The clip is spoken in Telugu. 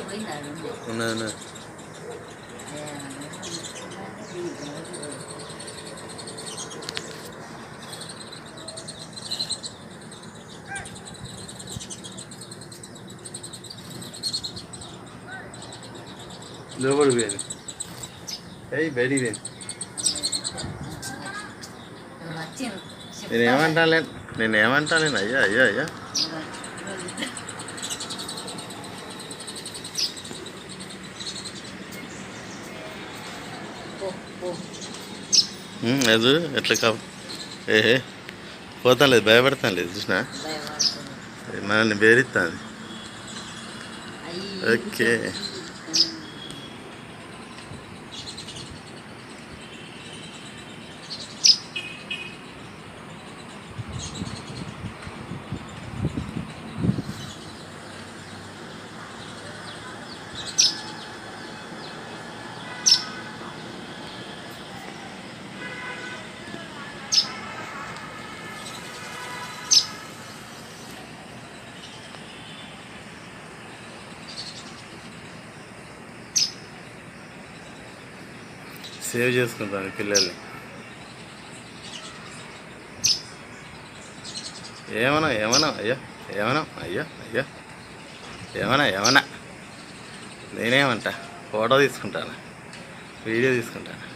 పోయిందా అది ఉంది. ఉన్నది ఉన్నది లోపలికి పోయింది ఏయ్ బయటికి పోయింది నువ్వు వచ్చింది. నేను ఏమంటాను నేను ఏమంటాను అయ్యా అయ్యా అయ్యా అది ఎట్లా కావు ఏహే పోతాను లేదు భయపడతాను లేదు చూసినా. మనల్ని బేరిస్తాను. ఓకే సేవ్ చేసుకుంటాను పిల్లల్ని. ఏమన్నా ఏమన్నా అయ్యా ఏమన్నా అయ్యా అయ్యా. ఏమన్నా ఏమన్నా. నేనేమంటా? ఫోటో తీసుకుంటాను? వీడియో తీసుకుంటాను?